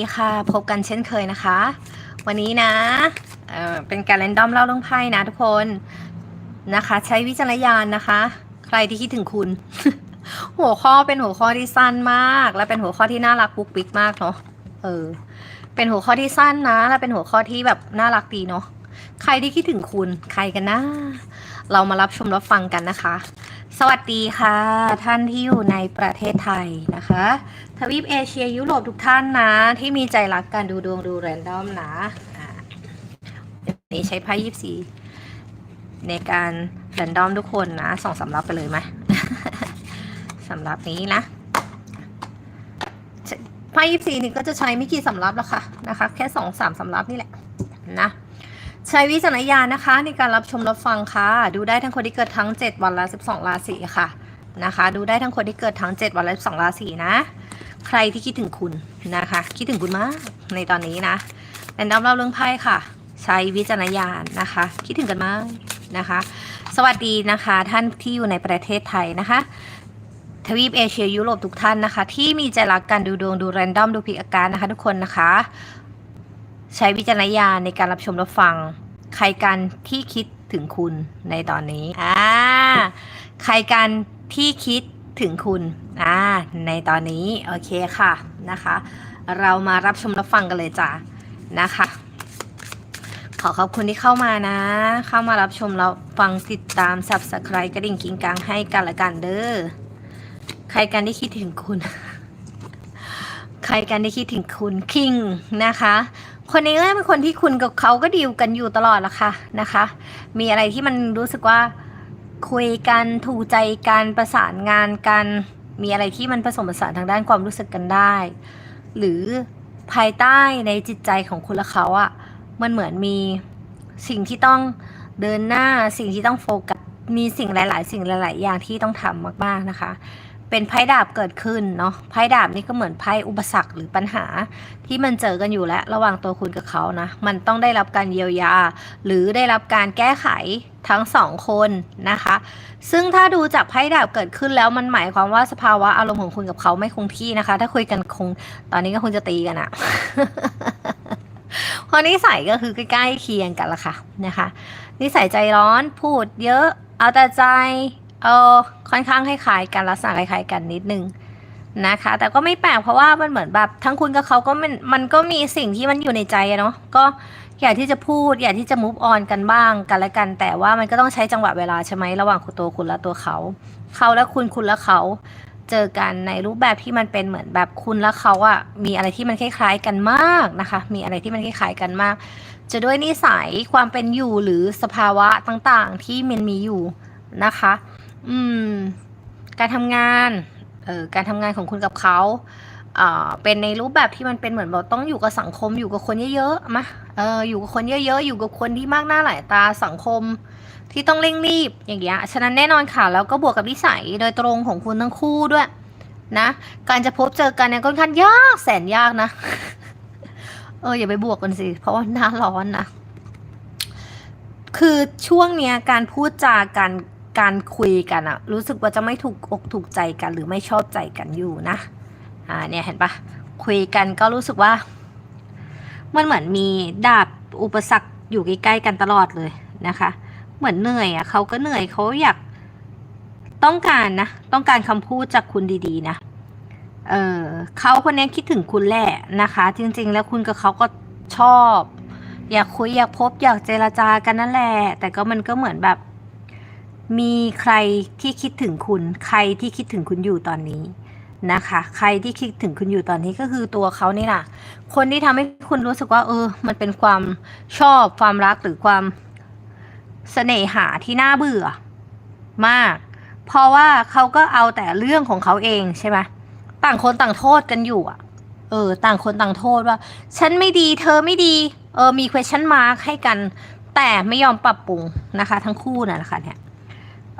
ดีค่ะ พบกันเช่นเคยนะคะ วันนี้นะเเป็นการเรนดอมเล่าเรื่องไพ่นะทุกคนนะคะ ใช้วิจารณญาณนะคะ ใครที่คิดถึงคุณ หัวข้อเป็นหัวข้อที่สั้นมาก และเป็นหัวข้อที่น่ารักปุ๊กปิ๊กมากเนาะเออ เป็นหัวข้อที่สั้นนะ และเป็นหัวข้อที่แบบน่ารักดีเนาะใครที่คิดถึงคุณใครกันนะเรามารับชมรับฟังกันนะคะ สวัสดีค่ะ ท่านที่อยู่ในประเทศไทยนะคะ ทวีปเอเชียยุโรปทุกท่านนะ ที่มีใจรักการดูดวงดูแรนดอมนะอ่าเดี๋ยวนี้ใช้ไพ่ยิบสีในการแรนดอมทุกคนนะส่องสำรับไปเลยไหมสำรับนี้นะไพ่ยิบสีนี่ก็จะใช้ไม่กี่สำรับแล้วค่ะนะคะ แค่สองสามสำรับนี่แหละนะใช้วิจารณญาณนะคะ ในการรับชมรับฟังค่ะ ดูได้ทั้งคนที่เกิดทั้ง 7 วันละ 12 ราศีค่ะนะคะ ดูได้ทั้งคนที่เกิดทั้ง 7 วันละ 12 ราศีนะ ใครที่คิดถึงคุณนะคะ คิดถึงคุณมากในตอนนี้นะแรนดอมเล่าเรื่องไพ่ค่ะ ใช้วิจารณญาณนะคะ คิดถึงกันมากนะคะ สวัสดีนะคะท่านที่อยู่ในประเทศไทยนะคะ ทวีปเอเชียยุโรปทุกท่านนะคะ ที่มีใจรักการดูดวงดูแรนดอมดูพิกอาการนะคะ ทุกคนนะคะ ใช้วิจารณญาณในการรับชมรับฟัง ใครกันที่คิดถึงคุณในตอนนี้อ่าใครกันที่คิด ถึงคุณอ่าในตอนนี้โอเคค่ะนะคะ เรามารับชมรับฟังกันเลยจ้ะนะคะ ขอขอบคุณที่เข้ามานะ เข้ามารับชมแล้วฟังติดตาม subscribe กระดิ่งกิ้งกังให้กันละกันเด้อใครกันที่คิดถึงคุณ ใครกันที่คิดถึงคุณคิงนะคะคนนี้ก็เป็นคนที่คุณกับเขาก็ดีลกันอยู่ตลอดละค่ะนะคะ มีอะไรที่มันรู้สึกว่า คุยกันถูกใจกันประสานงานกัน มีอะไรที่มันผสมผสานทางด้านความรู้สึกกันได้ หรือภายใต้ในจิตใจของคุณและเขาอะ่ะมันเหมือนมีสิ่งที่ต้องเดินหน้าสิ่งที่ต้องโฟกัสมีสิ่งหลาย ๆ สิ่งหลาย ๆ อย่างที่ต้องทำมาก ๆ นะคะ เป็นไพ่ดาบเกิดขึ้นเนาะไพ่ดาบนี่ก็เหมือนไพ่อุปสรรคหรือปัญหา ที่มันเจอกันอยู่แล้วระหว่างตัวคุณกับเขานะ มันต้องได้รับการเยียวยา หรือได้รับการแก้ไข ทั้งสองคนนะคะ ซึ่งถ้าดูจากไพ่ดาบเกิดขึ้นแล้วมันหมายความว่าสภาวะอารมณ์ของคุณกับเขาไม่คงที่นะคะ ถ้าคุยกันคงตอนนี้ก็คงจะตีกันอะเพราะนิสัยก็คือใกล้ๆเคียงกันละค่ะนะคะนิสัยใจร้อนพูดเยอะเอาแต่ใจเออค่อนข้างคล้ายๆกันลักษณะคล้ายๆกันนิดนึงนะคะ แต่ก็ไม่แปลกเพราะว่ามันเหมือนแบบทั้งคุณกับเขาก็มันมันก็มีสิ่งที่มันอยู่ในใจเนาะก็ อยากที่จะพูดอยากที่จะ move on กันบ้างกันและกัน แต่ว่ามันก็ต้องใช้จังหวะเวลาใช่ไหมระหว่างตัวคุณและตัวเขา เขาและคุณคุณและเขาเจอกันในรูปแบบที่มันเป็นเหมือนแบบคุณและเขาอะมีอะไรที่มันคล้ายๆกันมากนะคะ มีอะไรที่มันคล้ายๆกันมาก จะด้วยนิสัยความเป็นอยู่หรือสภาวะต่างๆที่มันมีอยู่นะคะ อืม การทำงานเอ่อการทำงานของคุณกับเขาอ่าเป็นในรูปแบบที่มันเป็นเหมือนแบบต้องอยู่กับสังคมอยู่กับคนเยอะๆมะ เอออยู่กับคนเยอะๆ อยู่กับคนที่มากหน้าหลายตาสังคมที่ต้องเร่งรีบอย่างเงี้ยฉะนั้นแน่นอนค่ะแล้วก็บวกกับนิสัยโดยตรงของคุณทั้งคู่ด้วยนะการจะพบเจอกันเนี่ยค่อนข้างยากแสนยากนะ เอออย่าไปบวกกันสิ เพราะว่าหน้าร้อนนะ คือช่วงเนี้ยการพูดจาการการคุยกันอะรู้สึกว่าจะไม่ถูกอกถูกใจกันหรือไม่ชอบใจกันอยู่นะ อ่าเนี่ยเห็นปะคุยกันก็รู้สึกว่า มันเหมือนมีดาบอุปสรรคอยู่ใกล้ๆกันตลอดเลยนะคะ เหมือนเหนื่อยอะเขาก็เหนื่อยเขาอยากต้องการนะ ต้องการคำพูดจากคุณดีๆนะ เออเขาคนนี้คิดถึงคุณแหละนะคะ จริงๆ แล้วคุณกับเขาก็ชอบ อยากคุยอยากพบอยากเจรจากันนั่นแหละ แต่ก็มันก็เหมือนแบบ มีใครที่คิดถึงคุณ ใครที่คิดถึงคุณอยู่ตอนนี้ นะคะ ใครที่คิดถึงคุณอยู่ตอนนี้ก็คือตัวเขานี่แหละคนที่ทำให้คุณรู้สึกว่า เออ มันเป็นความชอบความรักหรือความเสน่หาที่น่าเบื่อ มาก เพราะว่าเขาก็เอาแต่เรื่องของเขาเองใช่ไหมต่างคนต่างโทษกันอยู่อะ เออ ต่างคนต่างโทษว่า ฉันไม่ดี เธอไม่ดี เออ มี question mark ให้กัน แต่ไม่ยอมปรับปรุงนะคะ ทั้งคู่น่ะนะคะเนี่ย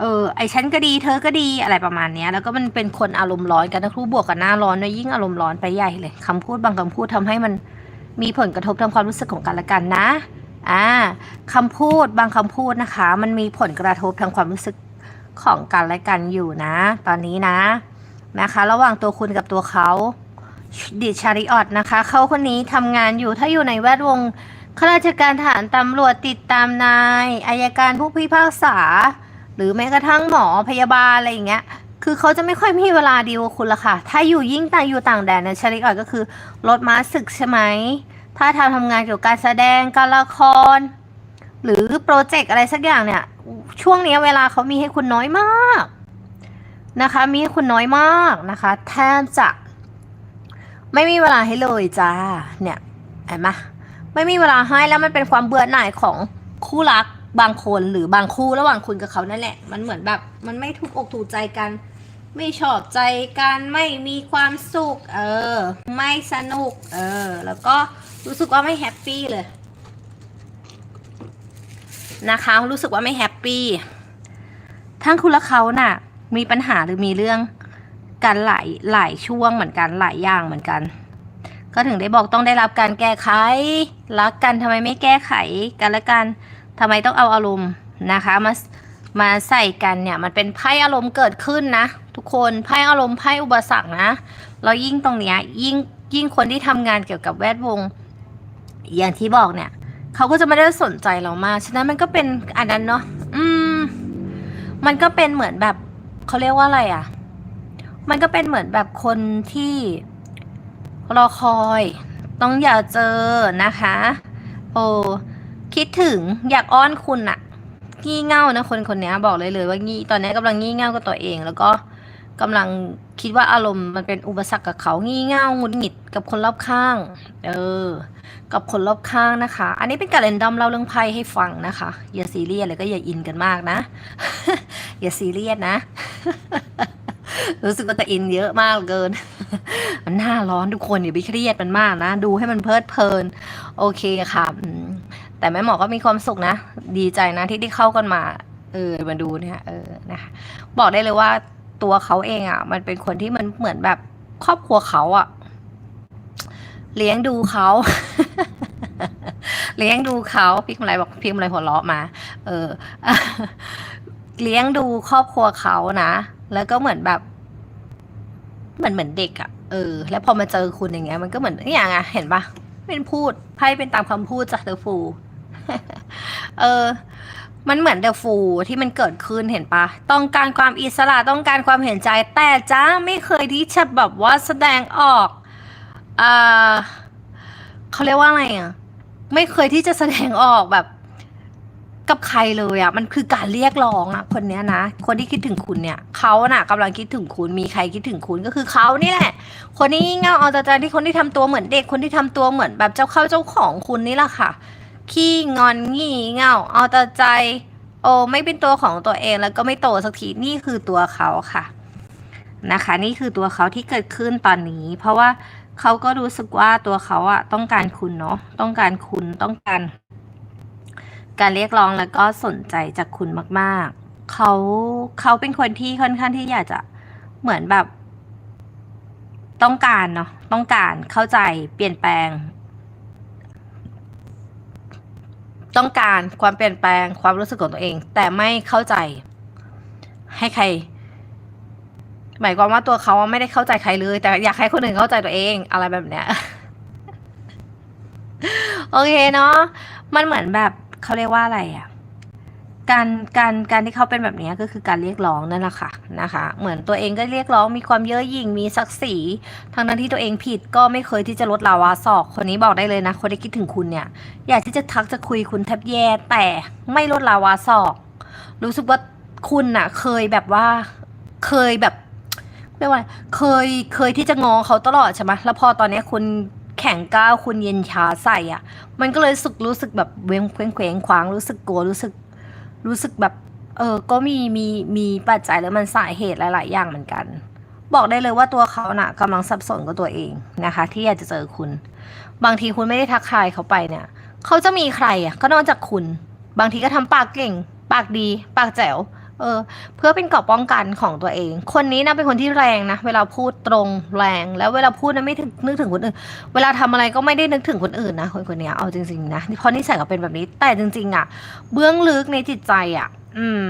เออไอฉันก็ดีเธอก็ดีอะไรประมาณเนี้ย แล้วก็มันเป็นคนอารมณ์ร้อนกันทั้งคู่บวกกับหน้าร้อนด้วยยิ่งอารมณ์ร้อนไปใหญ่เลยคำพูดบางคำพูดทำให้มันมีผลกระทบทางความรู้สึกของกันและกันนะอ่าคำพูดบางคำพูดนะคะ มันมีผลกระทบทางความรู้สึกของกันและกันอยู่นะ ตอนนี้นะนะคะ ระหว่างตัวคุณกับตัวเขาดิชาริออตนะคะ เขาคนนี้ทำงานอยู่ถ้าอยู่ในแวดวงข้าราชการทหารตำรวจติดตามนายอายการผู้พิพากษา หรือแม้กระทั่งหมอพยาบาลอะไรอย่างเงี้ย คือเขาจะไม่ค่อยมีเวลาดีลกับคุณละค่ะ ถ้าอยู่ยิ่งต่างอยู่ต่างแดนเนี่ยชาริออตก็คือรถม้าศึกใช่ไหม ถ้าทำทำงานเกี่ยวกับการแสดงการละคร หรือโปรเจกต์อะไรสักอย่างเนี่ย ช่วงนี้เวลาเขามีให้คุณน้อยมากนะคะ มีให้คุณน้อยมากนะคะ แทบจะไม่มีเวลาให้เลยจ้า เนี่ยเห็นไหมไม่มีเวลาให้แล้วมันเป็นความเบื่อหน่ายของคู่รัก บางคนหรือบางคู่ระหว่างคุณกับเขานั่นแหละ มันเหมือนแบบ มันไม่ถูกอกถูกใจกัน ไม่ชอบใจกันไม่มีความสุข เออ ไม่สนุก เออ แล้วก็รู้สึกว่าไม่แฮปปี้เลยนะคะ รู้สึกว่าไม่แฮปปี้ทั้งคุณและเขาน่ะ มีปัญหาหรือมีเรื่องกันหลายหลายช่วงเหมือนกันหลายอย่างเหมือนกัน ก็ถึงได้บอกต้องได้รับการแก้ไขรักกันทำไมไม่แก้ไขกันละกัน ทำไมต้องเอาอารมณ์นะคะมามาใส่กันเนี่ยมันเป็นไพ่อารมณ์เกิดขึ้นนะ ทุกคนไพ่อารมณ์ไพ่อุปสรรคนะแล้วยิ่งตรงเนี้ยยิ่งยิ่งคนที่ทำงานเกี่ยวกับแวดวง อย่างที่บอกเนี่ยเขาก็จะไม่ได้สนใจเรามากฉะนั้นมันก็เป็นอันนั้นเนาะอืม มันก็เป็นเหมือนแบบเขาเรียกว่าอะไรอะ มันก็เป็นเหมือนแบบคนที่รอคอย ต้องอยากเจอนะคะ โอ้ คิดถึงอยากอ้อนคุณอะงี่เง่านะคนคนนี้บอกเลยเลยว่างี่ตอนนี้กำลังงี่เง่ากับตัวเอง แล้วก็กำลังคิดว่าอารมณ์มันเป็นอุปสรรคกับเขางี่เง่าหงุดหงิดกับคนรอบข้าง เออ กับคนรอบข้างนะคะ อันนี้เป็นการเรนดอมเล่าเรื่องไพ่ให้ฟังนะคะ อย่าซีเรียสเลยก็อย่าอินกันมากนะ อย่าซีเรียสนะ รู้สึกว่าจะอินเยอะมากเกิน มันหน้าร้อนทุกคนอย่าไปเครียดมันมากนะ ดูให้มันเพลิดเพลิน โอเคค่ะ แต่แม่หมอก็มีความสุขนะ ดีใจนะที่ได้เข้ากันมา เออมาดูเนี่ยเออนะคะบอกได้เลยว่าตัวเขาเองอะ มันเป็นคนที่มันเหมือนแบบครอบครัวเขาอะ เลี้ยงดูเขาเลี้ยงดูเขาพี่กำไรบอกพี่กำไรหัวเราะมา เออ เลี้ยงดูครอบครัวเขานะ แล้วก็เหมือนแบบเหมือนเหมือนเด็กอะ่ะเออ แล้วพอมาเจอคุณอย่างเงี้ยมันก็เหมือนอย่างไงเห็นปะเป็นพูดไพ่เป็นตามคำพูดจากเดอะฟู เออ มันเหมือนเดอะฟูที่มันเกิดขึ้นเห็นปะ ต้องการความอิสระต้องการความเห็นใจ แต่จ้าไม่เคยที่จะแบบว่าแสดงออกอ่าเขาเรียกว่าอะไรอะ ไม่เคยที่จะแสดงออกแบบกับใครเลยอะมันคือการเรียกร้องอะ คนเนี้ยนะ คนที่คิดถึงคุณเนี่ยเขาน่ะกำลังคิดถึงคุณมีใครคิดถึงคุณก็คือเขานี่แหละ คนที่งี่เง่าเอาแต่ใจที่คนที่ทำตัวเหมือนเด็กคนที่ทำตัวเหมือนแบบเจ้าเข้าเจ้าของคุณนี่แหละค่ะ ขี้งอนงี่เง่าเอาแต่ใจ โอ้ไม่เป็นตัวของตัวเองแล้วก็ไม่โตสักทีนี่คือตัวเขาค่ะนะคะ นี่คือตัวเขาที่เกิดขึ้นตอนนี้ เพราะว่าเขาก็รู้สึกว่าตัวเขาอะต้องการคุณเนาะต้องการคุณต้องการ การเรียกร้องแล้วก็สนใจจากคุณมากๆเขาเขาเป็นคนที่ค่อนข้างที่อยากจะเหมือนแบบ ต้องการเนาะต้องการเข้าใจเปลี่ยนแปลง ต้องการความเปลี่ยนแปลงความรู้สึกของตัวเอง แต่ไม่เข้าใจ ให้ใคร หมายความว่าตัวเขาไม่ได้เข้าใจใครเลย แต่อยากให้คนอื่นเข้าใจตัวเองอะไรแบบเนี้ยโอเคเนาะมันเหมือนแบบเขาเรียกว่าอะไรอะ การการการที่เขาเป็นแบบนี้ก็คือการเรียกร้องนั่นแหละค่ะนะคะ เหมือนตัวเองก็เรียกร้องมีความเย่อหยิ่งมีศักดิ์ศรีทั้งนั้นที่ตัวเองผิดก็ไม่เคยที่จะลดลาวาศอกคนนี้บอกได้เลยนะคนที่คิดถึงคุณเนี่ยอยากที่จะทักจะคุยคุณแทบแย่แต่ไม่ลดลาวาศอก รู้สึกว่าคุณน่ะ เคยแบบว่าเคยแบบเรียกว่าเคยเคยที่จะงอเขาตลอดใช่ไหมแล้วพอตอนนี้คุณแข็งก้าวคุณเย็นชาใส่อะ มันก็เลยรู้สึกรู้สึกแบบเว้งเคว้งเคว้งคว้างรู้สึกกลัวรู้สึก รู้สึกแบบ เออ ก็มีมีมีปัจจัยแล้วมันสาเหตุหลาย ๆ อย่างเหมือนกัน บอกได้เลยว่าตัวเขาน่ะกำลังสับสนกับตัวเองนะคะ ที่อยากจะเจอคุณ บางทีคุณไม่ได้ทักทายเขาไปเนี่ยเขาจะมีใครอะก็นอกจากคุณ บางทีก็ทำปากเก่ง ปากดี ปากแจ๋ว เออ เพื่อเป็นเกราะป้องกันของตัวเอง คนนี้นะเป็นคนที่แรงนะ เวลาพูดตรงแรง แล้วเวลาพูดนะไม่ถึงนึกถึงคนอื่น เวลาทำอะไรก็ไม่ได้นึกถึงคนอื่นนะคนคนนี้เอาจริงๆนะเพราะนิสัยเขาเป็นแบบนี้ แต่จริง ๆ อะ เบื้องลึกในจิตใจอะ อืม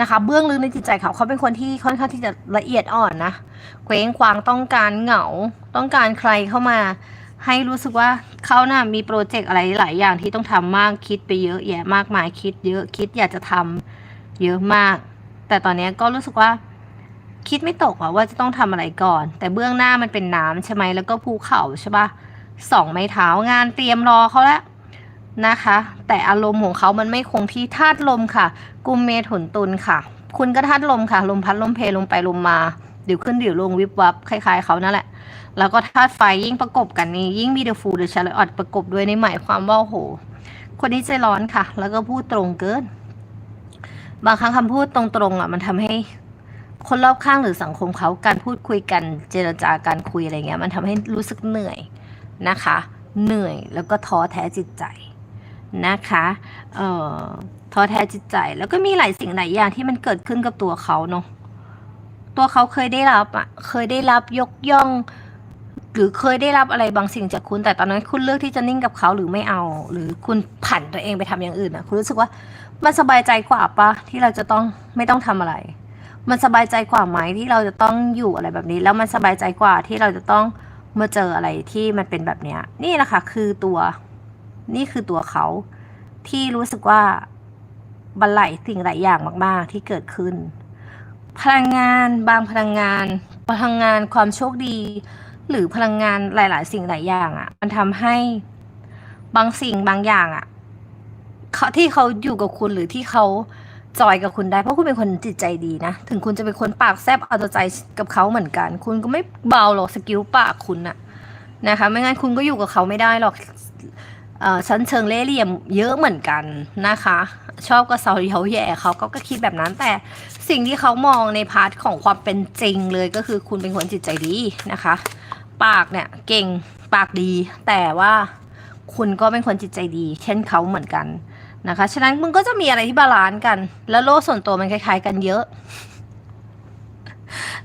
นะคะเบื้องลึกในจิตใจเขาเขาเป็นคนที่ค่อนข้างที่จะละเอียดอ่อนนะเกว้งควางต้องการเหงา ต้องการใครเข้ามา ให้รู้สึกว่าเขาน่ะมีโปรเจกต์อะไรหลายอย่างที่ต้องทำมากคิดไปเยอะแยะมากมายคิดเยอะคิดอยากจะทำ เยอะมาก แต่ตอนนี้ก็รู้สึกว่าคิดไม่ตกอะว่าจะต้องทำอะไรก่อน แต่เบื้องหน้ามันเป็นน้ำใช่ไหมแล้วก็ภูเขาใช่ปะสองไม้เท้างานเตรียมรอเขาแล้วนะคะ แต่อารมณ์ของเขามันไม่คงที่ธาตุลมค่ะ กุมเมถุนตุลค่ะ คุณก็ธาตุลมค่ะ ลมพัดลมเพลลมไปลมมาเดี๋ยวขึ้นเดี๋ยวลงวิบวับคล้ายๆเขานั่นแหละ แล้วก็ธาตุไฟยิ่งประกบกันนี้ยิ่งมีเดอะฟูเดอะชาร์ลอตประกบด้วยในหมายความว่าโหคนนี้ใจร้อนค่ะ แล้วก็พูดตรงเกิน บางครั้งคำพูดตรงๆอะมันทำให้คนรอบข้างหรือสังคมเขาการพูดคุยกันเจรจาการคุยอะไรเงี้ยมันทำให้รู้สึกเหนื่อยนะคะ เหนื่อยแล้วก็ท้อแท้จิตใจนะคะเอ่อท้อแท้จิตใจแล้วก็มีหลายสิ่งหลายอย่างที่มันเกิดขึ้นกับตัวเขาเนาะตัวเขาเคยได้รับอะเคยได้รับยกย่อง หรือเคยได้รับอะไรบางสิ่งจากคุณ แต่ตอนนั้นคุณเลือกที่จะนิ่งกับเขาหรือไม่เอา หรือคุณผันตัวเองไปทำอย่างอื่นอะคุณรู้สึกว่า มันสบายใจกว่าปะที่เราจะต้องไม่ต้องทำอะไร มันสบายใจกว่าไหมที่เราจะต้องอยู่อะไรแบบนี้ แล้วมันสบายใจกว่าที่เราจะต้องมาเจออะไรที่มันเป็นแบบเนี้ย นี่แหละค่ะคือตัว นี่คือตัวเขาที่รู้สึกว่าบันไหลสิ่งหลายอย่างมาก ๆ ที่เกิดขึ้น พลังงานบางพลังงาน พลังงานความโชคดี หรือพลังงานหลาย ๆ สิ่งหลายอย่างอะ่ะ มันทำให้บางสิ่งบางอย่างอะ่ะ เขาที่เขาอยู่กับคุณหรือที่เขาจอยกับคุณได้เพราะคุณเป็นคนจิตใจดีนะ ถึงคุณจะเป็นคนปากแซบเอาใจกับเขาเหมือนกัน คุณก็ไม่เบาหรอกสกิลปากคุณอะนะคะ ไม่งั้นคุณก็อยู่กับเขาไม่ได้หรอกชั้นเชิงเล่เหลี่ยมเยอะเหมือนกันนะคะ ชอบก็เซาเยาแย่เขาก็ก็คิดแบบนั้น แต่สิ่งที่เขามองในพาร์ทของความเป็นจริงเลยก็คือคุณเป็นคนจิตใจดีนะคะ ปากเนี่ยเก่งปากดี แต่ว่าคุณก็เป็นคนจิตใจดี เช่นเขาเหมือนกัน นะคะ ฉะนั้นมึงก็จะมีอะไรที่บาลานซ์กัน แล้วโลกส่วนตัวมันคล้าย ๆ กันเยอะ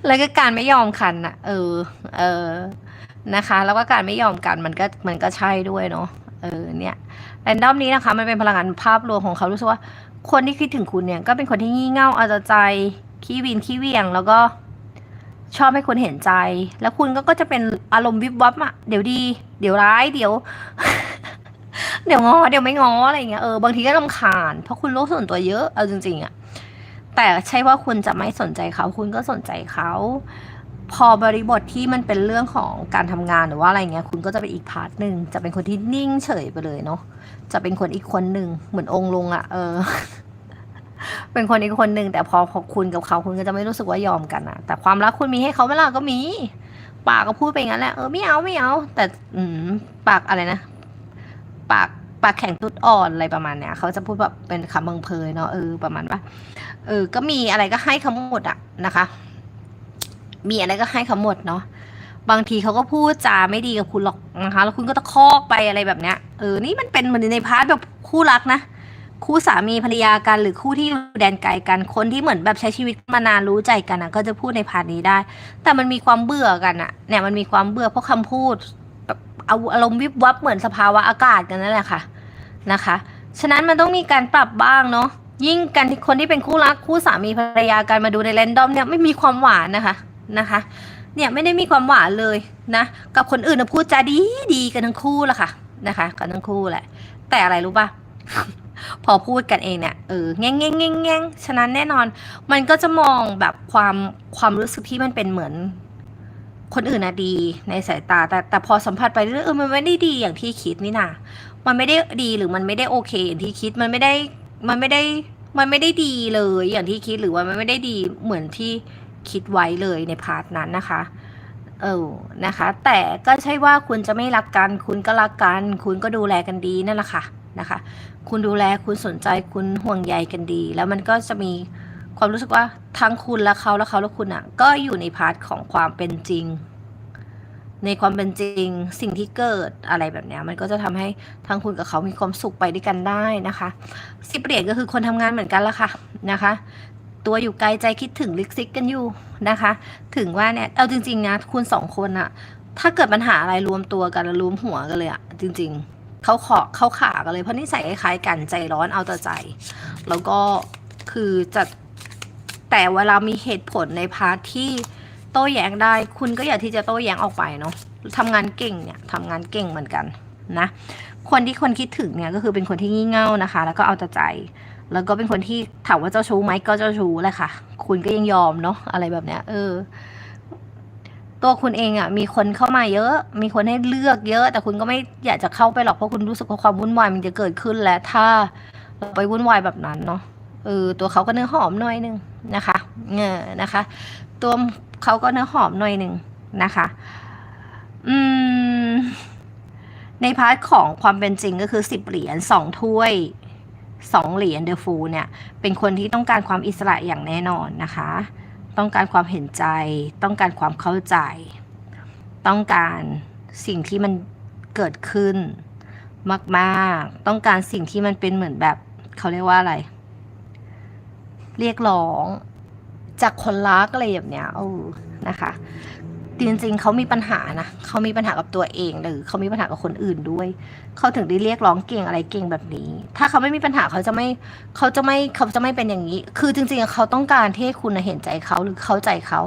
แล้วก็การไม่ยอมกันนะเออ เออ นะคะ แล้วก็การไม่ยอมกันมันก็มันก็ใช่ด้วยเนาะ เออ เนี่ยแรนดอมนี้นะคะ มันเป็นพลังงานภาพรวมของเขารู้สึกว่า คนที่คิดถึงคุณเนี่ย ก็เป็นคนที่งี่เง่าเอาใจ ขี้วินขี้เวียง แล้วก็ชอบให้คนเห็นใจ แล้วคุณก็ก็จะเป็นอารมณ์วิบวับอะเดี๋ยวดี เดี๋ยวร้าย เดี๋ยว เดี๋ยวงอเดี๋ยวไม่งออะไรเงี้ยเออบางทีก็รำคาญเพราะคุณโลกส่วนตัวเยอะเอาจริงๆอะแต่ใช่ว่าคุณจะไม่สนใจเขา คุณก็สนใจเขา พอบริบทที่มันเป็นเรื่องของการทำงานหรือว่าอะไรเงี้ย คุณก็จะเป็นอีกพาร์ทหนึ่งจะเป็นคนที่นิ่งเฉยไปเลยเนาะจะเป็นคนอีกคนหนึ่งเหมือนองค์ลงอะเออ เป็นคนอีกคนหนึ่งแต่พอพอคุณกับเขาคุณก็จะไม่รู้สึกว่ายอมกันอะแต่ความรักคุณมีให้เขาเวลาก็มีปากก็พูดไปงั้นแหละเออไม่เอาไม่เอา แต่ อืมปากอะไรนะ ปากปากแข็งตุดอ่อนอะไรประมาณเนี้ยเขาจะพูดแบบเป็นคำบังเพยเนาะเออประมาณว่าเออ ก็มีอะไรก็ให้เขาหมดอะนะคะ มีอะไรก็ให้เขาหมดเนาะบางทีเขาก็พูดจาไม่ดีกับคุณหรอกนะคะ แล้วคุณก็ตะคอกไปอะไรแบบเนี้ยเออนี่มันเป็นเหมือนในพาร์ทแบบคู่รักนะคู่สามีภรรยากันหรือคู่ที่อยู่แดนไกลกันคนที่เหมือนแบบใช้ชีวิตมานานรู้ใจกันอะก็จะพูดในพาร์ทนี้ได้ แต่มันมีความเบื่อกันอะเนี่ยมันมีความเบื่อเพราะคำพูด เอาอารมณ์วิบวับเหมือนสภาวะอากาศกันนั่นแหละค่ะนะคะ ฉะนั้นมันต้องมีการปรับบ้างเนาะยิ่งกันที่คนที่เป็นคู่รักคู่สามีภรรยากันมาดูในแรนดอมเนี่ยไม่มีความหวานนะคะนะคะ เนี่ยไม่ได้มีความหวานเลยนะกับคนอื่นนะพูดจาดีดีกันทั้งคู่ละค่ะนะคะกันทั้งคู่แหละ แต่อะไรรู้ป่ะพอพูดกันเองเนี่ยเออแงงแง่งแง่งแง่งฉะนั้นแน่นอน มันก็จะมองแบบความความรู้สึกที่มันเป็นเหมือน คนอื่นนะดีในสายตา แต่แต่พอสัมผัสไปเรื่อยเออมันไม่ได้ดีอย่างที่คิดนี่นามันไม่ได้ดีหรือมันไม่ได้โอเค อย่างที่คิดมันไม่ได้มันไม่ได้มันไม่ได้ดีเลยอย่างที่คิดหรือว่ามันไม่ได้ดีเหมือนที่คิดไว้เลยในพาร์ทนั้นนะคะ เออนะคะ แต่ก็ใช่ว่าคุณจะไม่รักกัน คุณก็รักกัน คุณก็ดูแลกันดีนั่นแหละค่ะนะคะ คุณดูแลคุณสนใจคุณห่วงใยกันดี แล้วมันก็จะมี ความรู้สึกว่าทั้งคุณและเขาและเขาและคุณอะ ก็อยู่ในพาร์ทของความเป็นจริง ในความเป็นจริงสิ่งที่เกิดอะไรแบบเนี้ยมันก็จะทำให้ทั้งคุณกับเขามีความสุขไปด้วยกันได้นะคะสิบเหรียญก็คือคนทำงานเหมือนกันละค่ะนะคะ ตัวอยู่ไกลใจคิดถึงลิกซิกกันอยู่นะคะ ถึงว่าเนี่ยเอาจริงๆนะคุณสองคนอะถ้าเกิดปัญหาอะไรรวมตัวกันรวมหัวกันเลยอะจริง ๆเขาขอเขาขากันเลยเพราะนิสัยคล้ายๆกันใจร้อนเอาแต่ใจ แล้วก็คือจะ แต่เวลามีเหตุผลในพาร์ทที่โต้แย้งได้ คุณก็อย่าที่จะโต้แย้งออกไปเนาะทำงานเก่งเนี่ยทำงานเก่งเหมือนกันนะ คนที่คนคิดถึงเนี่ยก็คือเป็นคนที่งี่เง่านะคะ แล้วก็เอาแต่ใจ แล้วก็เป็นคนที่ถามว่าเจ้าชู้ไหมก็เจ้าชู้แหละค่ะ คุณก็ยังยอมเนาะอะไรแบบเนี้ย เออ ตัวคุณเองอะ่ะ มีคนเข้ามาเยอะ มีคนให้เลือกเยอะ แต่คุณก็ไม่อยากจะเข้าไปหรอกเพราะคุณรู้สึกว่าความวุ่นวายมันจะเกิดขึ้นและถ้าเราไปวุ่นวายแบบนั้นเนาะ เออตัวเขาก็เนื้อหอมหน่อยหนึงนะคะเออนะคะ ตัวเขาก็เนื้อหอมหน่อยหนึ่งนะคะอืมในพาร์ทของความเป็นจริงก็คือสิบเหรียญสองถ้วยสองเหรียญเดอะฟูเนี่ย เป็นคนที่ต้องการความอิสระอย่างแน่นอนนะคะ ต้องการความเห็นใจ ต้องการความเข้าใจ ต้องการสิ่งที่มันเกิดขึ้นมาก ๆ ต้องการสิ่งที่มันเป็นเหมือนแบบเขาเรียกว่าอะไร เรียกร้อง จากคนรักอะไรแบบเนี้ยเออนะคะจริงๆเขามีปัญหานะเขามีปัญหากับตัวเองหรือเขามีปัญหากับคนอื่นด้วย เขาถึงได้เรียกร้องเก่งอะไรเก่งแบบนี้ ถ้าเขาไม่มีปัญหาเขาจะไม่เขาจะไม่เขาจะไม่เป็นอย่างนี้ คือจริงๆเขาต้องการที่ให้คุณเห็นใจเขาหรือเข้าใจเขา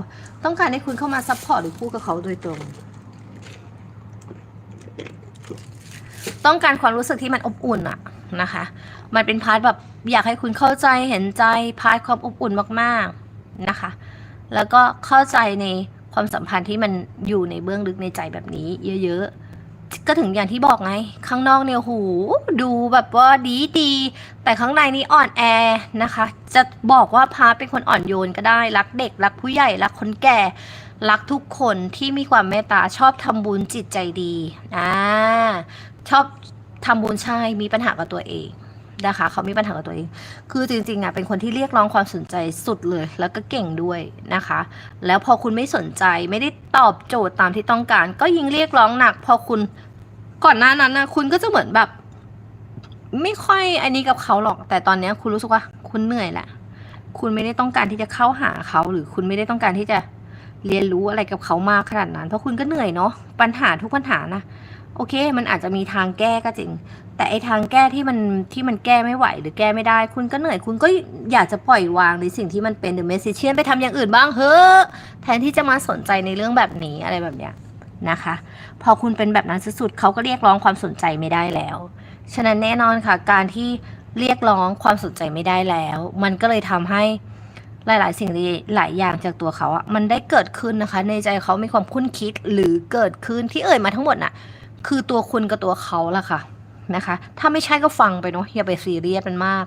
ต้องการให้คุณเข้ามาซัพพอร์ตหรือพูดกับเขาโดยตรง ต้องการความรู้สึกที่มันอบอุ่นอะนะคะ มันเป็นพาร์ทแบบ อยากให้คุณเข้าใจเห็นใจพาร์ทความอบอุ่นมากๆนะคะ แล้วก็เข้าใจในความสัมพันธ์ที่มันอยู่ในเบื้องลึกในใจแบบนี้ เยอะๆ ก็ถึงอย่างที่บอกไง ข้างนอกเนี่ยหูดูแบบว่าดีดีแต่ข้างในนี่อ่อนแอนะคะ จะบอกว่าพาเป็นคนอ่อนโยนก็ได้ รักเด็ก รักผู้ใหญ่ รักคนแก่ รักทุกคนที่มีความเมตตาชอบทำบุญจิตใจดีอ่าชอบทำบุญใช่มีปัญหากับตัวเอง นะคะ เขามีปัญหากับตัวเอง คือจริงๆอะเป็นคนที่เรียกร้องความสนใจสุดเลย แล้วก็เก่งด้วยนะคะ แล้วพอคุณไม่สนใจไม่ได้ตอบโจทย์ตามที่ต้องการ ก็ยิ่งเรียกร้องหนัก พอคุณก่อนหน้านั้นนะคุณก็จะเหมือนแบบ ไม่ค่อยอันนี้กับเขาหรอก แต่ตอนนี้คุณรู้สึกว่า คุณเหนื่อยแหละคุณไม่ได้ต้องการที่จะเข้าหาเขาหรือคุณไม่ได้ต้องการที่จะเรียนรู้อะไรกับเขามากขนาดนั้น เพราะคุณก็เหนื่อยเนาะปัญหาทุกปัญหานะ โอเค มันอาจจะมีทางแก้ก็จริง แต่ไอทางแก้ที่มันที่มันแก้ไม่ไหวหรือแก้ไม่ได้ คุณก็เหนื่อย คุณก็อยากจะปล่อยวางในสิ่งที่มันเป็นหรือเมสซิเชียนไปทำอย่างอื่นบ้างเฮ้อแทนที่จะมาสนใจในเรื่องแบบนี้อะไรแบบเนี้ยนะคะ พอคุณเป็นแบบนั้นสุดๆเขาก็เรียกร้องความสนใจไม่ได้แล้ว ฉะนั้นแน่นอนค่ะ การที่เรียกร้องความสนใจไม่ได้แล้ว มันก็เลยทำให้หลาย ๆ สิ่งหลายอย่างจากตัวเขาอะมันได้เกิดขึ้นนะคะ ในใจเขามีความคุ้นคิดหรือเกิดขึ้นที่เอ่ยมาทั้งหมดน่ะ คือตัวคุณกับตัวเขาล่ะค่ะนะคะ ถ้าไม่ใช่ก็ฟังไปเนาะอย่าไปซีเรียสมันมาก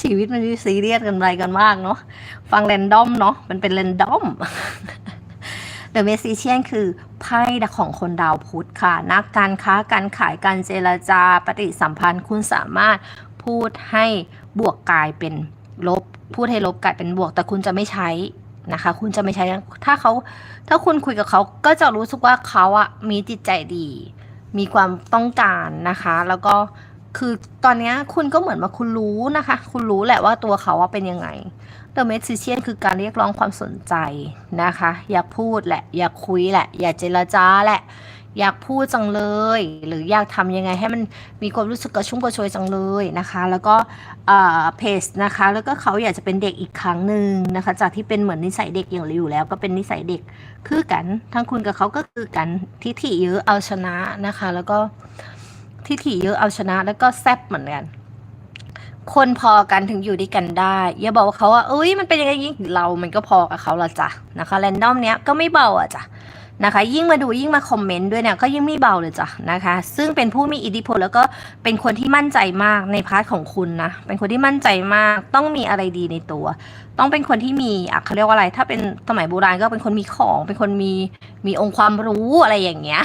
ชีวิตมันซีเรียสกันไรกันมากเนาะฟังแรนดอมเนาะมันเป็นแรนดอม The Magician คือไพ่ของคนดาวพุธค่ะ นักการค้าการขายการเจรจาปฏิสัมพันธ์ คุณสามารถพูดให้บวกกลายเป็นลบ พูดให้ลบกลายเป็นบวก แต่คุณจะไม่ใช้ นะคะ คุณจะไม่ใช้ถ้าเขาถ้าคุณคุยกับเขาก็จะรู้สึกว่าเขาอะมีจิตใจดี มีความต้องการนะคะ แล้วก็คือตอนนี้คุณก็เหมือนว่าคุณรู้นะคะ คุณรู้แหละว่าตัวเขาว่าเป็นยังไง The Magician คือการเรียกร้องความสนใจนะคะ อยากพูดแหละ อยากคุยแหละ อยากเจรจาแหละ อยากพูดจังเลย หรืออยากทำยังไงให้มันมีความรู้สึกกระชุ่มกระชวยจังเลยนะคะ แล้วก็เพจนะคะ แล้วก็เขาอยากจะเป็นเด็กอีกครั้งหนึ่งนะคะ จากที่เป็นเหมือนนิสัยเด็กอย่างเราอยู่แล้ว ก็เป็นนิสัยเด็กคือกันทั้งคุณกับเขาก็คือกันทิฐิเยอะเอาชนะนะคะ แล้วก็ทิฐิเยอะเอาชนะ แล้วก็แซบเหมือนกันคนพอกันถึงอยู่ด้วยกันได้ อย่าบอกว่าเขาว่าเอ้ยมันเป็นยังไงยิ่งเรา มันก็พอกับเขาละจ้ะนะคะแรนดอมเนี้ยก็ไม่เบาอะจ้ะ นะคะ ยิ่งมาดูยิ่งมาคอมเมนต์ด้วยเนี่ยก็ยิ่งไม่เบาเลยจ้ะนะคะ ซึ่งเป็นผู้มีอิทธิพลแล้วก็เป็นคนที่มั่นใจมากในพาร์ทของคุณนะ เป็นคนที่มั่นใจมาก ต้องมีอะไรดีในตัว ต้องเป็นคนที่มีอะเขาเรียกว่าอะไร ถ้าเป็นสมัยโบราณก็เป็นคนมีของ เป็นคนมีมีองค์ความรู้อะไรอย่างเงี้ย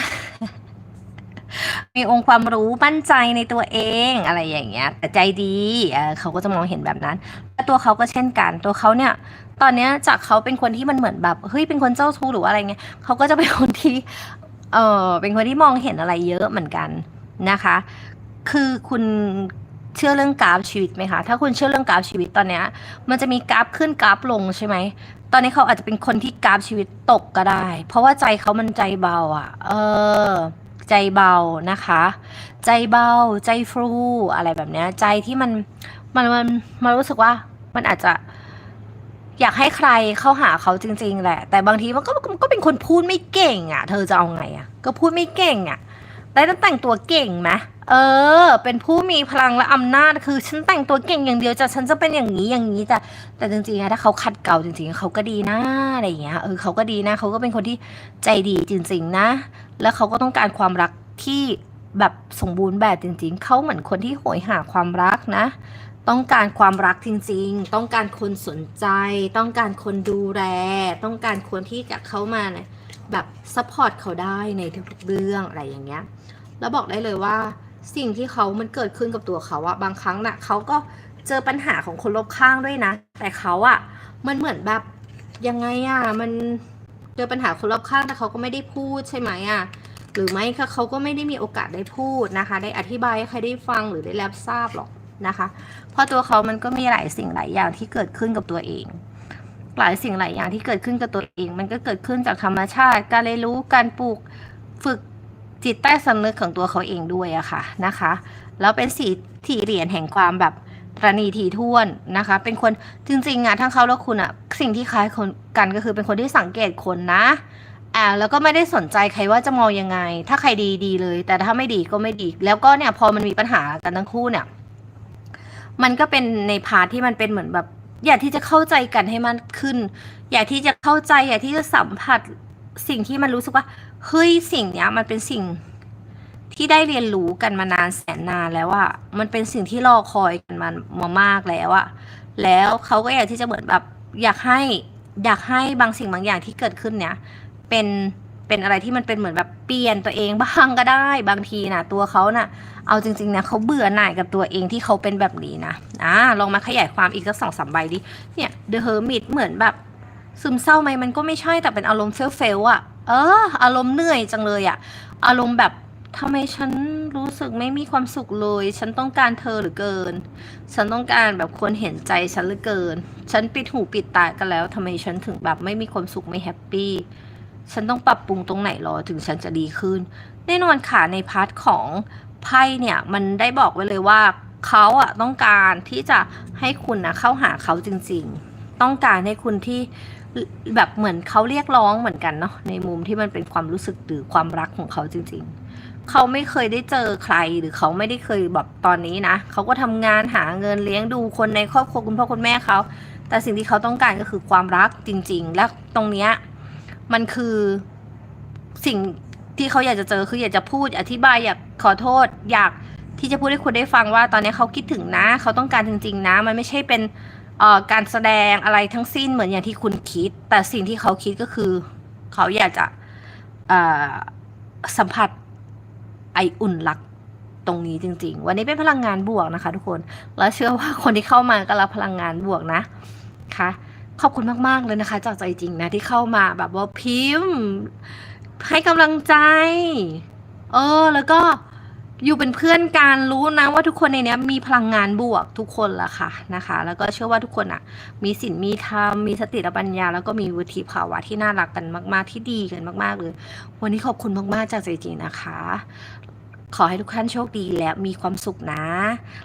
มีองค์ความรู้มั่นใจในตัวเองอะไรอย่างเงี้ย แต่ใจดีเเขาก็จะมองเห็นแบบนั้นและตัวเขาก็เช่นกัน ตัวเขาเนี่ย ตอนเนี้ยจากเขาเป็นคนที่มันเหมือนแบบเฮ้ยเป็นคนเจ้าชู้หรือว่าอะไรเงี้ยเขาก็จะเป็นคนที่เออเป็นคนที่มองเห็นอะไรเยอะเหมือนกันนะคะ คือคุณเชื่อเรื่องกราฟชีวิตไหมคะ ถ้าคุณเชื่อเรื่องกราฟชีวิตตอนเนี้ย มันจะมีกราฟขึ้นกราฟลงใช่ไหม ตอนนี้เขาอาจจะเป็นคนที่กราฟชีวิตตกก็ได้ เพราะว่าใจเขามันใจเบาอะ เออ ใจเบานะคะ ใจเบาใจฟรูอะไรแบบเนี้ยใจที่มันมันมันมันรู้สึกว่ามันอาจจะอยากให้ใครเข้าหาเขาจริง ๆ แหละ แต่บางทีมันก็มันก็เป็นคนพูดไม่เก่งอะ เธอจะเอาไงอะ ก็พูดไม่เก่งอะแต่ต้องแต่งตัวเก่งไหมเออ เป็นผู้มีพลังและอำนาจคือฉันแต่งตัวเก่งอย่างเดียวจะฉันจะเป็นอย่างนี้อย่างนี้แต่แต่จริงๆอะถ้าเขาขัดเกลาจริงๆเขาก็ดีนะอะไรอย่างเงี้ยเออเขาก็ดีนะเขาก็เป็นคนที่ใจดีจริง ๆ นะ แล้วเขาก็ต้องการความรักที่แบบสมบูรณ์แบบจริง ๆ เขาเหมือนคนที่โหยหาความรักนะ ต้องการความรักจริง ๆ ต้องการคนสนใจ ต้องการคนดูแลต้องการคนที่จะเข้ามาเนี่ยแบบซัพพอร์ตเขาได้ในทุกๆเรื่องอะไรอย่างเงี้ยแล้วบอกได้เลยว่า สิ่งที่เขามันเกิดขึ้นกับตัวเขาอะบางครั้งน่ะเขาก็เจอปัญหาของคนรอบข้างด้วยนะ แต่เขาอะมันเหมือนแบบยังไงอะมันเจอปัญหาคนรอบข้างแต่เขาก็ไม่ได้พูดใช่ไหมอะหรือไม่คะเขาก็ไม่ได้มีโอกาสได้พูดนะคะ ได้อธิบายให้ใครได้ฟังหรือได้รับทราบหรอกนะคะเพราะตัวเขามันก็มีหลายสิ่งหลายอย่างที่เกิดขึ้นกับตัวเอง หลายสิ่งหลายอย่างที่เกิดขึ้นกับตัวเอง มันก็เกิดขึ้นจากธรรมชาติ การเรียนรู้การปลูกฝึก จิตใต้สำนึกของตัวเขาเองด้วยอะค่ะนะคะ แล้วเป็นสีที่เหรียญแห่งความแบบประณีทีท่วนนะคะ เป็นคนจริงๆอะทั้งเขาและคุณอะสิ่งที่คล้ายคนกันก็คือเป็นคนที่สังเกตคนนะอ่าแล้วก็ไม่ได้สนใจใครว่าจะมองยังไง ถ้าใครดีดีเลย แต่ถ้าไม่ดีก็ไม่ดี แล้วก็เนี่ยพอมันมีปัญหากันทั้งคู่เนี่ย มันก็เป็นในพาร์ทที่มันเป็นเหมือนแบบ อยากที่จะเข้าใจกันให้มันขึ้น อยากที่จะเข้าใจ อยากที่จะสัมผัสสิ่งที่มันรู้สึกว่า เฮ้ยสิ่งเนี้ยมันเป็นสิ่งที่ได้เรียนรู้กันมานานแสนนานแล้วอะมันเป็นสิ่งที่รอคอยกันมามามากแล้วอะแล้วเขาก็อยากที่จะเหมือนแบบอยากให้อยากให้บางสิ่งบางอย่างที่เกิดขึ้นเนี้ยเป็นเป็นอะไรที่มันเป็นเหมือนแบบเปลี่ยนตัวเองบ้างก็ได้บางทีนะตัวเขาน่ะเอาจริงๆนะเขาเบื่อหน่ายกับตัวเองที่เขาเป็นแบบนี้นะอ่าลองมาขยายความอีกสักสองสามใบดิเนี่ย The Hermit เหมือนแบบซึมเศร้าไหมมันก็ไม่ใช่แต่เป็นอารมณ์เฟลเฟลอะ ออ อารมณ์เหนื่อยจังเลยอะอารมณ์แบบทำไมฉันรู้สึกไม่มีความสุขเลย ฉันต้องการเธอเหรือเกิน ฉันต้องการแบบคนเห็นใจฉันเหลือเกิน ฉันปิดหูปิดตากันแล้วทำไมฉันถึงแบบไม่มีความสุขไม่แฮปปี้ฉันต้องปรับปรุงตรงไหนหรอถึงฉันจะดีขึ้น แน่นอนค่ะในพาร์ทของไพ่เนี่ยมันได้บอกไว้เลยว่าเขาอะต้องการที่จะให้คุณนะเข้าหาเขาจริงๆ ต้องการให้คุณที่ แบบเหมือนเขาเรียกร้องเหมือนกันเนาะในมุมที่มันเป็นความรู้สึกหรือความรักของเขาจริง ๆ เขาไม่เคยได้เจอใครหรือเขาไม่ได้เคยแบบตอนนี้นะเขาก็ทำงานหาเงินเลี้ยงดูคนในครอบครัวคุณพ่อคุณแม่เขาแต่สิ่งที่เขาต้องการก็คือความรักจริง ๆ และตรงเนี้ยมันคือสิ่งที่เขาอยากจะเจอคืออยากจะพูดอธิบายอยากขอโทษ อยากที่จะพูดให้คุณได้ฟังว่า ตอนนี้เขาคิดถึงนะ เขาต้องการจริง ๆ นะ มันไม่ใช่เป็น การแสดงอะไรทั้งสิ้นเหมือนอย่างที่คุณคิด แต่สิ่งที่เขาคิดก็คือ เขาอยากจะสัมผัสไออุ่นรักตรงนี้จริง ๆ วันนี้เป็นพลังงานบวกนะคะ ทุกคน แล้วเชื่อว่าคนที่เข้ามาก็รับพลังงานบวกนะค่ะขอบคุณมาก ๆ เลยนะคะ จากใจจริงนะที่เข้ามาแบบว่าพิมพ์ ให้กำลังใจ เออ แล้วก็ อยู่เป็นเพื่อนกันรู้นะว่าทุกคนในเนี้ยมีพลังงานบวกทุกคนละค่ะนะคะ แล้วก็เชื่อว่าทุกคนอะ มีศีลมีธรรมมีสติและปัญญา แล้วก็มีวุฒิภาวะที่น่ารักกันมาก ๆ ที่ดีกันมาก ๆ เลย วันนี้ขอบคุณมาก ๆ จากใจจริงนะคะ ขอให้ทุกท่านโชคดีและมีความสุขนะ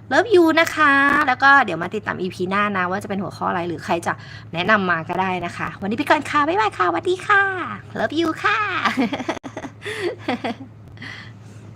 เลิฟยูนะคะ แล้วก็เดี๋ยวมาติดตาม EP หน้านะ ว่าจะเป็นหัวข้ออะไรหรือใครจะแนะนำมาก็ได้นะคะ วันนี้ไปก่อนค่ะบ๊ายบายค่ะสวัสดีค่ะเลิฟยูค่ะ